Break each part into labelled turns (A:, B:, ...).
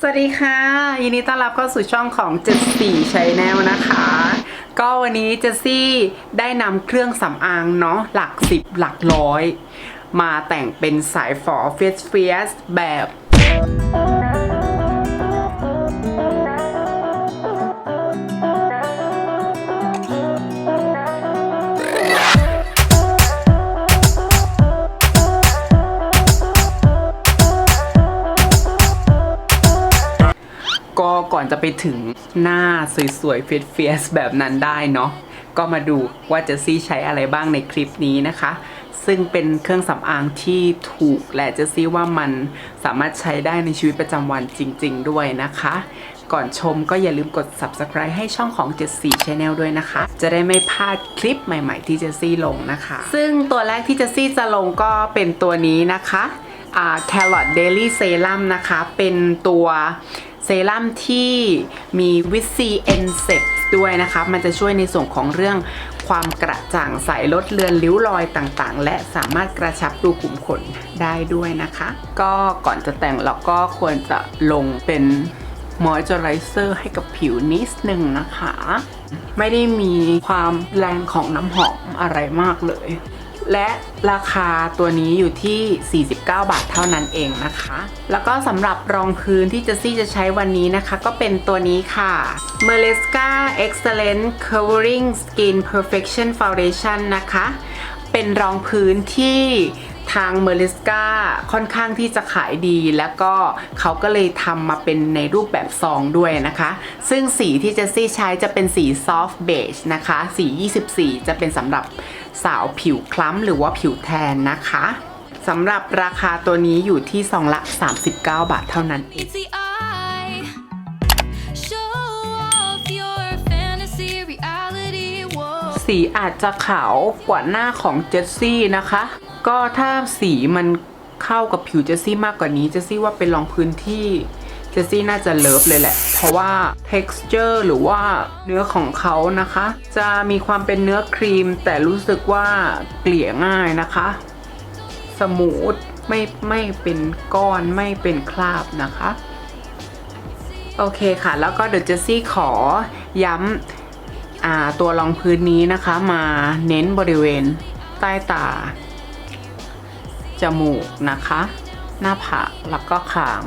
A: สวัสดีค่ะ ยินดีต้อนรับเข้าสู่ช่องของ 74 Channel นะคะ ก็วันนี้เจสซี่ได้นำเครื่องสำอางเนาะหลักสิบหลักร้อย มาแต่งเป็นสายฝอเฟียสเฟียสแบบ ก็ก่อนจะไปถึงหน้าสวยๆเฟียสๆแบบนั้นได้เนาะก็มาดูว่าเจสซี่ใช้อะไรบ้างในคลิปนี้นะคะ ซึ่งเป็นเครื่องสำอางที่ถูกและเจสซี่ว่ามันสามารถใช้ได้ในชีวิตประจำวันจริง ๆ ด้วยนะคะ ก่อนชมก็อย่าลืมกด subscribe ให้ช่องของ74 Channel ด้วยนะคะ จะได้ไม่พลาดคลิปใหม่ๆที่เจสซี่ลงนะคะ ซึ่งตัวแรกที่เจสซี่จะลงก็เป็นตัวนี้นะคะอ่า Carrot Daily Serum นะคะ เป็นตัว เซรั่มที่มีวิตซีเอนเซปด้วยนะคะ มันจะช่วยในส่วนของเรื่องความกระจ่างใสลดเลือนริ้วรอยต่างๆ และสามารถกระชับรูขุมขนได้ด้วยนะคะ ก็ก่อนจะแต่งเราก็ควรจะลงเป็นมอยเจอไรเซอร์ให้กับผิวนิดนึงนะคะ ไม่ได้มีความแรงของน้ำหอมอะไรมากเลย และราคาตัวนี้อยู่ที่ 49 บาทเท่านั้นเองนะคะ แล้วก็สำหรับรองพื้นที่เจสซี่จะใช้วันนี้นะคะ ก็เป็นตัวนี้ค่ะ m e r l e s c a Excellent Covering Skin Perfection Foundation นะคะ เป็นรองพื้นที่ทางเมอริสกาค่อนข้างที่จะขายดี แล้วก็เขาก็เลยทำมาเป็นในรูปแบบซองด้วยนะคะ ซึ่งสีที่เจสซี่ใช้จะเป็นสีซอฟต์เบจนะคะ สี 24 จะเป็นสำหรับ สาวผิวคล้ำหรือว่าผิวแทนนะคะสำหรับราคาตัวนี้อยู่ที่ซองละ 39 บาทเท่านั้นเอง
B: It's the eye. Show off your fantasy reality. Whoa.
A: สีอาจจะขาวกว่าหน้าของเจสซี่นะคะ ก็ถ้าสีมันเข้ากับผิวเจสซี่มากกว่านี้เจสซี่ว่าเป็นรองพื้นที่เจสซี่น่าจะเลิฟเลยแหละ เพราะว่า texture หรือว่าเนื้อของเขานะคะ จะมีความเป็นเนื้อครีม แต่รู้สึกว่าเกลี่ยง่ายนะคะ สมูทไม่ไม่เป็นก้อนไม่เป็นคราบนะคะ โอเคค่ะ แล้วก็เดี๋ยวเจสซี่ขอย้ำตัวรองพื้นนี้นะคะ มาเน้นบริเวณใต้ตา จมูกนะคะ หน้าผากแล้วก็ขาง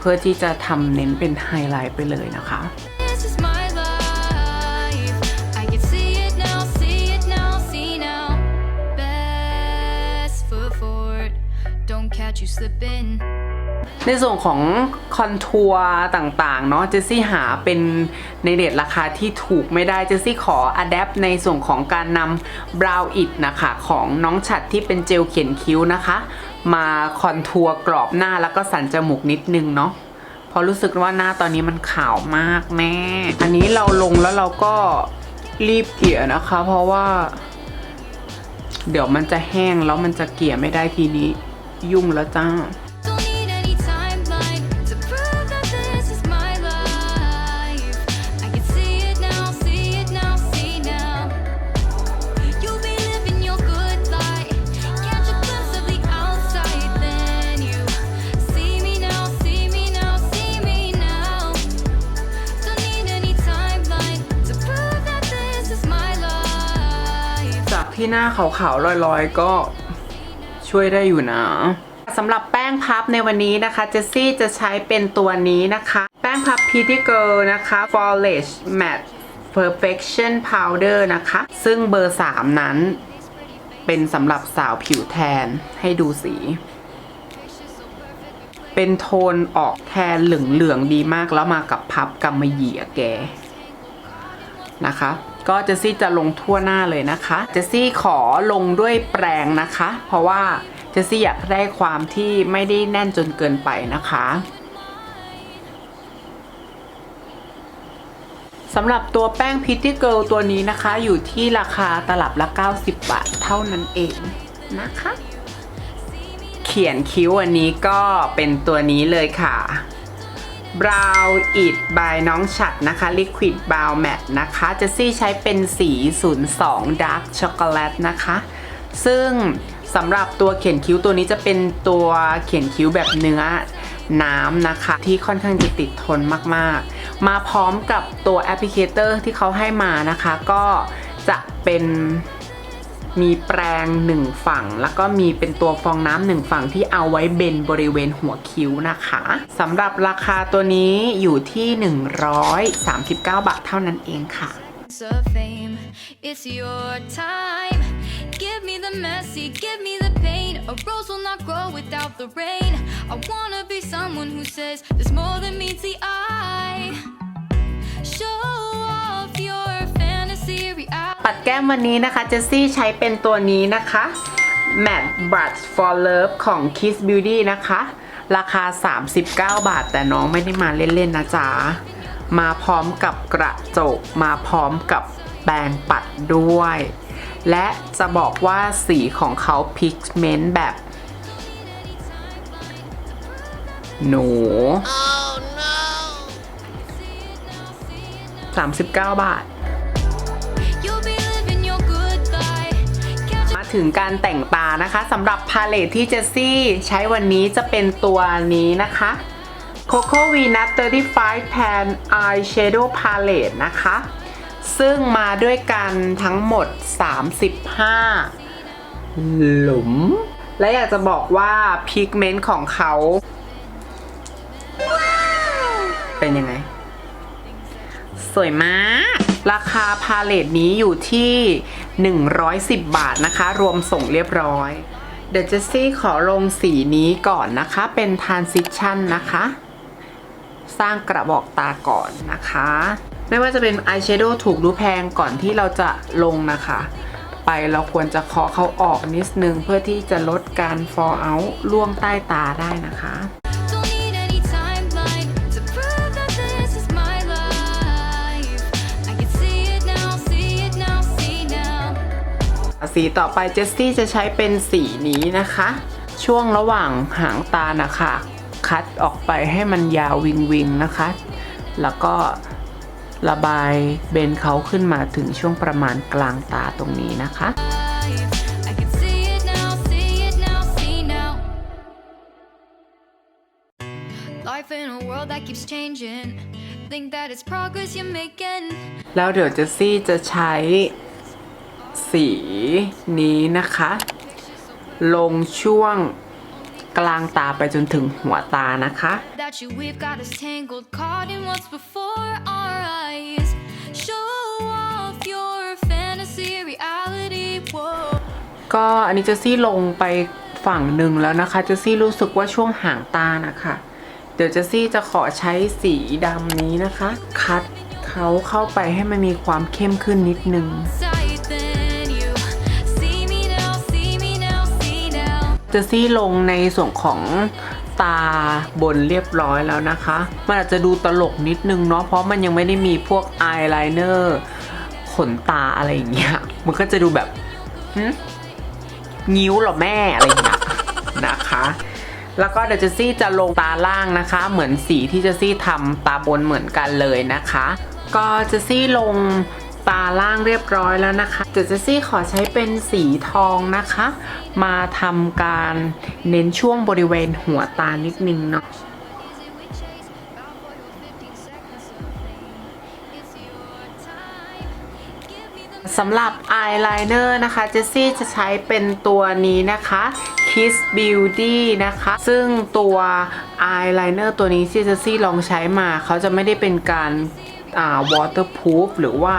A: เพื่อที่จะทำเน้นเป็นไฮไลท์ไปเลยนะคะ
B: This is my life. I can see it now, see it now, see now. Best foot forward. Don't catch you slipping.
A: ในส่วนของคอนทัวร์ต่างๆ เนาะเจสซี่หาเป็นในเรทราคาที่ถูกไม่ได้เจสซี่ขออัดแอปในส่วนของการนำบราวอิดนะคะ ของน้องฉัดที่เป็นเจลเขียนคิ้วนะคะ มาคอนทัวร์กรอบหน้าแล้วก็สันจมูกนิดนึงเนาะเพราะรู้สึกว่าหน้าตอนนี้มันขาวมากแม่ อันนี้เราลงแล้วเราก็รีบเกลี่ยนะคะ เพราะว่า เดี๋ยวมันจะแห้งแล้วมันจะเกลี่ยไม่ได้ทีนี้ ยุ่งแล้วจ้า หน้าขาวๆลอยๆ ก็ช่วยได้อยู่นะสำหรับแป้งพับในวันนี้นะคะเจสซี่จะใช้เป็นตัวนี้นะคะ แป้งพับ Pretty Girl นะคะ Flawless Matte Perfection Powder นะคะ ซึ่งเบอร์ 3 นั้น เป็นสำหรับสาวผิวแทนให้ดูสี เป็นโทนออกแทนเหลืองๆดีมากแล้วมากับพับกำมะหยี่อะแกนะคะ ก็เจสซี่จะลงทั่วหน้าเลยนะคะ เจสซี่ขอลงด้วยแปรงนะคะ เพราะว่าเจสซี่อยากได้ความที่ไม่ได้แน่นจนเกินไปนะคะสำหรับตัวแป้งพิตตี้เกิลตัวนี้นะคะ อยู่ที่ราคาตลับละ 90 บาทเท่านั้นเองนะคะ เขียนคิ้วอันนี้ก็เป็นตัวนี้เลยค่ะ Brow It by น้องฉัดนะคะ Liquid Brow Matte นะคะเจสซี่ใช้เป็นสี 02 Dark Chocolate นะคะ ซึ่งสำหรับตัวเขียนคิ้วตัวนี้จะเป็นตัวเขียนคิ้วแบบเนื้อน้ำนะคะ ที่ค่อนข้างจะติดทนมากๆ มาพร้อมกับตัวแอปพลิเคเตอร์ที่เขาให้มานะคะ ก็จะเป็น มีแปรงหนึ่งฝั่ง แล้วก็มีเป็นตัวฟองน้ำหนึ่งฝั่งที่เอาไว้เบนบริเวณหัวคิ้วนะคะสำหรับราคาตัวนี้อยู่ที่ 139 บาทเท่านั้นเองค่ะ
B: of fame. It's your time. Give me the messy, give me the pain. A rose will not grow without the rain. I wanna be someone who says there's more than meets the
A: ก้มวันนี้นะคะเจสซี่ใช้เป็นตัวนี้นะคะ Matte Brush for Love ของ Kiss Beauty นะคะ ราคา 39 บาท แต่น้องไม่ได้มาเล่นๆนะจ๊ะ มาพร้อมกับกระจก มาพร้อมกับแปรงปัดด้วย และจะบอกว่าสีของเขาพิกเมนต์แบบ หนู39 บาท ถึงการแต่งตานะคะสำหรับพาเลทที่เจสซี่ใช้วันนี้จะเป็นตัวนี้นะคะ Coco Venus 35 Pan Eyeshadow Palette นะคะ ซึ่งมาด้วยกันทั้งหมด 35 หลุม และอยากจะบอกว่าพิกเมนต์ของเขา เป็นยังไง สวยมาก ราคาพาเลตนี้อยู่ที่ 110 บาทนะคะ รวมส่งเรียบร้อย เดี๋ยวเจสซี่ขอลงสีนี้ก่อนนะคะ เป็น Transition นะคะ สร้างกระบอกตาก่อนนะคะ ไม่ว่าจะเป็นอายแชโดว์ถูกหรือแพงก่อนที่เราจะลงนะคะ ไปเราควรจะเคาะเขาออกนิดนึง เพื่อที่จะลดการ fall out ล่วงใต้ตาได้นะคะ สีต่อไปเจสซี่จะใช้เป็นสีนี้นะคะ ช่วงระหว่างหางตานะคะ คัดออกไปให้มันยาววิงวิงนะคะ แล้วก็ระบายเบนเขาขึ้นมาถึงช่วงประมาณกลางตาตรงนี้นะคะ
B: I can see it now, see it now, see now. Life in a world that keeps changing. Think that it's progress you're making.
A: แล้วเดี๋ยวเจสซี่จะใช้ สีนี้นะคะ ลงช่วงกลางตาไปจนถึงหัวตานะคะ
B: That you we've got us tangled, caught in what's before our eyes. Show off your fantasy reality. Whoa.
A: ก็อันนี้เจสซี่ลงไปฝั่งหนึ่งแล้วนะคะเจสซี่รู้สึกว่าช่วงหางตานะคะ เดี๋ยวเจสซี่จะขอใช้สีดำนี้นะคะ คัดเขาเข้าไปให้มันมีความเข้มขึ้นนิดนึง
B: Sight
A: เจสซี่ลงในส่วนของตาบนเรียบร้อยแล้วนะคะ มันอาจจะดูตลกนิดนึงเนาะเพราะมันยังไม่ได้มีพวกอายไลเนอร์ขนตาอะไรอย่างเงี้ย มันก็จะดูแบบหึงิ้วเหรอแม่อะไรอย่างเงี้ยนะคะ แล้วก็เดี๋ยวเจสซี่จะลงตาล่างนะคะ เหมือนสีที่เจสซี่ทำตาบนเหมือนกันเลยนะคะ ก็เจสซี่ลง ตาล่างเรียบร้อยแล้วนะคะเดี๋ยวเจสซี่ขอใช้เป็นสีทองนะคะ มาทำการเน้นช่วงบริเวณหัวตานิดนึงเนาะสำหรับอายไลเนอร์นะคะเจสซี่จะใช้เป็นตัวนี้นะคะ Kiss Beauty นะคะ ซึ่งตัวอายไลเนอร์ตัวนี้ที่เจสซี่ลองใช้มา เขาจะไม่ได้เป็นการ อ่า waterproof หรือว่า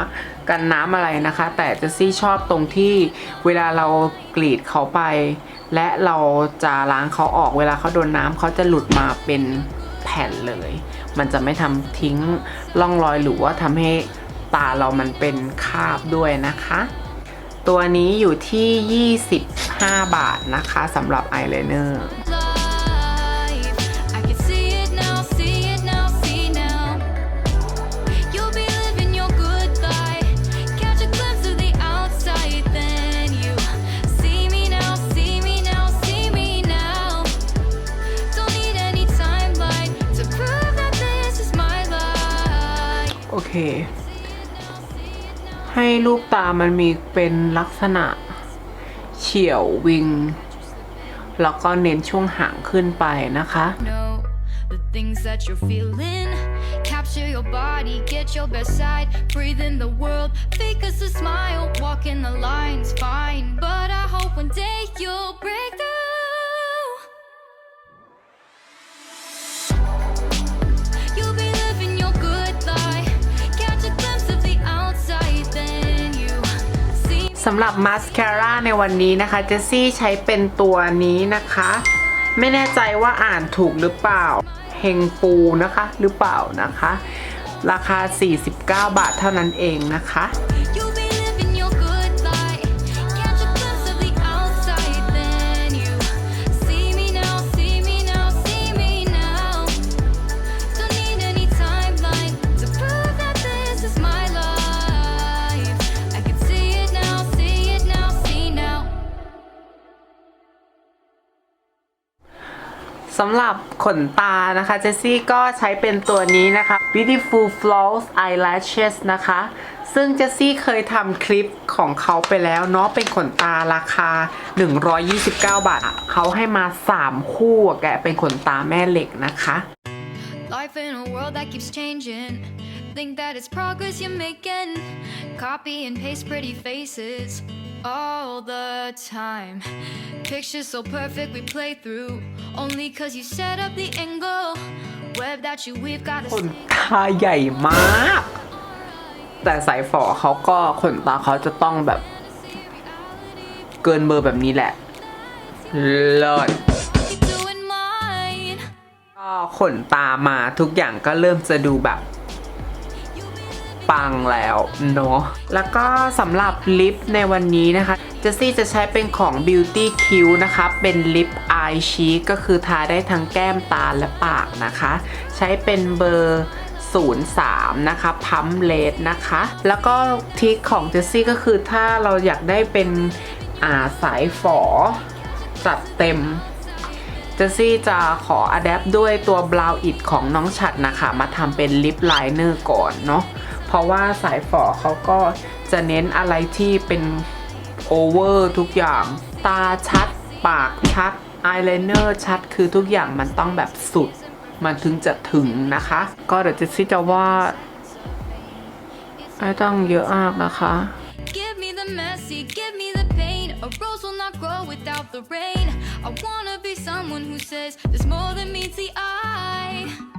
A: กันน้ำอะไรนะคะ แต่เจสซี่ชอบตรงที่เวลาเรากรีดเขาไป และเราจะล้างเขาออกเวลาเขาโดนน้ำเขาจะหลุดมาเป็นแผ่นเลย มันจะไม่ทำทิ้งร่องรอยหรือว่าทำให้ตาเรามันเป็นคราบด้วยนะคะ ตัวนี้อยู่ที่ 25 บาทนะคะสำหรับอายไลเนอร์ ให้ลูกตามันมีเป็นลักษณะ เฉียววิง แล้วก็เน้นช่วงหางขึ้นไปนะคะ
B: No, the things that you're feeling. Capture your body, get your best side. Breathe in the world, fake us a smile. Walk in the lines, fine. But I hope one day you'll break through.
A: สำหรับมาสคาร่าในวันนี้นะคะ เจสซี่ใช้เป็นตัวนี้นะคะ ไม่แน่ใจว่าอ่านถูกหรือเปล่าเฮงปูนะคะหรือเปล่านะคะ ราคา 49 บาทเท่านั้นเองนะคะ สำหรับขนตานะคะ เจสซี่ก็ใช้เป็นตัวนี้นะคะ Beautiful Floss Eyelashes นะคะ ซึ่งเจสซี่เคยทำคลิปของเขาไปแล้วเนาะเป็นขนตาราคา 129 บาท เขาให้มา 3 คู่แกเป็นขนตาแม่เหล็กนะคะ
B: Life in a world that keeps changing. Think that it's progress you're making. Copy and paste pretty faces all the time. Pictures so perfect we play through. Only cause you set up the angle. Web that you we've gotta
A: ขน
B: stay
A: ตาใหญ่มาก แต่สายฝอเขาก็ขนตาเขาจะต้องแบบ เกินเบอร์แบบนี้แหละเลิศ
B: keep doing mine.
A: ก็ขนตามาทุกอย่างก็เริ่มจะดูแบบ ปังแล้วเนาะแล้วก็สำหรับลิปในวันนี้นะคะเจสซี่จะใช้เป็นของ Beauty Q นะคะ เป็นลิปอายชีก็คือทาได้ทั้งแก้มตาและปากนะคะ ใช้เป็นเบอร์ 03 นะคะพัมเลดนะคะ แล้วก็ทิคของเจสซี่ก็คือถ้าเราอยากได้เป็นอ่าสายฝอจัดเต็มเจสซี่จะขออัดแอปด้วยตัว Brow It ของน้องฉัดนะคะ มาทำเป็นลิปไลเนอร์ก่อนเนาะ เพราะว่าสายฝอเขาก็จะเน้นอะไรที่เป็นโอเวอร์ทุกอย่าง ตาชัด ปากชัดอายไลเนอร์ชัดคือทุกอย่างมันต้องแบบสุด มันถึงจะถึงนะคะ ก็เดี๋ยวจสซี่จะวาดไม่ต้องเยอะมากนะคะ
B: Give me the messy, give me the pain. A rose will not grow without the rain. I wanna be someone who says there's more than meets the eye.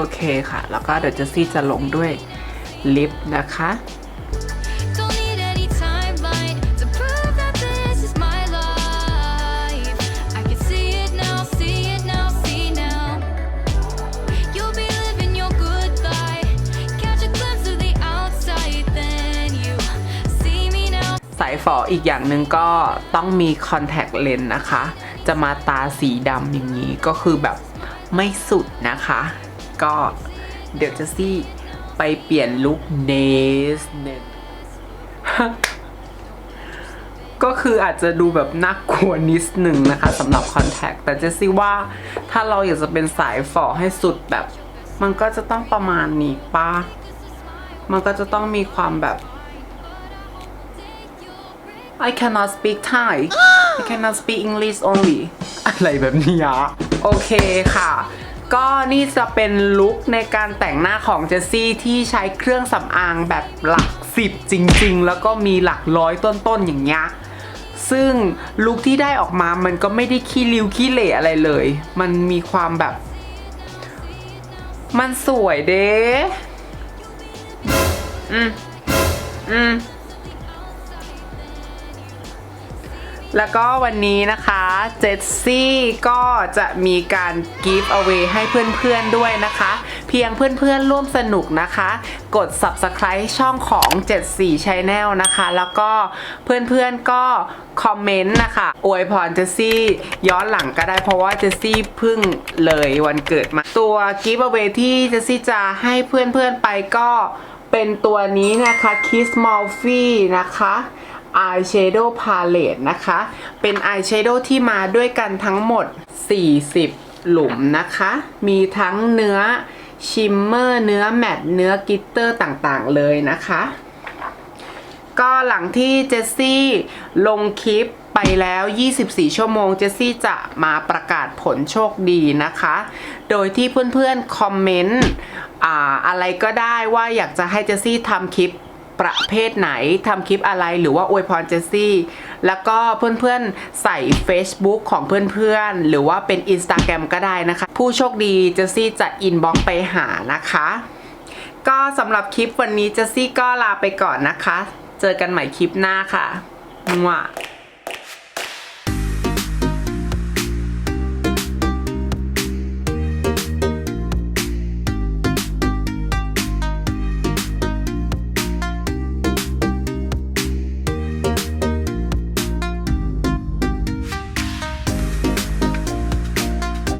A: โอเคค่ะ แล้วก็เดี๋ยวเจสซี่จะลงด้วยลิปนะคะสายฝออีกอย่างหนึ่งก็ต้องมีคอนแทคเลนส์นะคะ จะมาตาสีดำอย่างนี้ก็คือแบบไม่สุดนะคะ ก็เดี๋ยวเจะซี่ไปเปลี่ยนลุคเนสเนก็คืออาจจะดูแบบน่ากลัวนิดหนึ่งนะคะสำหรับคอนแทคแต่เจสซี่ว่าถ้าเราอยากจะเป็นสายฝอให้สุดแบบ มันก็จะต้องประมาณนี้ป้ามันก็จะต้องมีความแบบ I cannot speak Thai I cannot speak English only อะไรแบบนี้อะโอเคค่ะ ก็นี่จะเป็นลุคในการแต่งหน้าของเจสซี่ที่ใช้เครื่องสำอางแบบหลักสิบจริง ๆ แล้วก็มีหลักร้อยต้นๆอย่างเงี้ยซึ่งลุคที่ได้ออกมามันก็ไม่ได้ขี้ริ้วขี้เหร่อะไรเลย มันมีความแบบ มันสวยเด้อืมอืม แล้วก็วันนี้นะคะเจสซี่ก็จะมีการ give away ให้เพื่อนๆด้วยนะคะ เพียงเพื่อนๆร่วมสนุกนะคะ กด subscribe ช่องของ 74 Channel นะคะ แล้วก็เพื่อนๆก็คอมเมนต์นะคะอวยพรเจสซี่ย้อนหลังก็ได้เพราะว่าเจสซี่เพิ่งเลยวันเกิดมา ตัว give away ที่เจสซี่จะให้เพื่อนๆไปก็เป็นตัวนี้นะคะ Kiss m o l f y นะคะ Eyeshadow Palette นะคะ เป็น Eyeshadow ที่มาด้วยกันทั้งหมด 40 หลุมนะคะ มีทั้งเนื้อชิมเมอร์เนื้อแมตต์เนื้อกิตเตอร์ต่างๆเลยนะคะ ก็หลังที่เจสซี่ลงคลิปไปแล้ว 24 ชั่วโมง เจสซี่จะมาประกาศผลโชคดีนะคะ โดยที่เพื่อนๆ คอมเมนต์อ่าอะไรก็ได้ว่าอยากจะให้เจสซี่ทำคลิป ประเภทไหนทำคลิปอะไรหรือว่าอวยพรเจสซี่ แล้วก็เพื่อนๆใส่ Facebook ของเพื่อนๆ หรือว่าเป็น Instagram ก็ได้นะคะ ผู้โชคดีเจสซี่จะอินบ็อกไปหานะคะ ก็สำหรับคลิปวันนี้เจสซี่ก็ลาไปก่อนนะคะ เจอกันใหม่คลิปหน้าค่ะมั่ว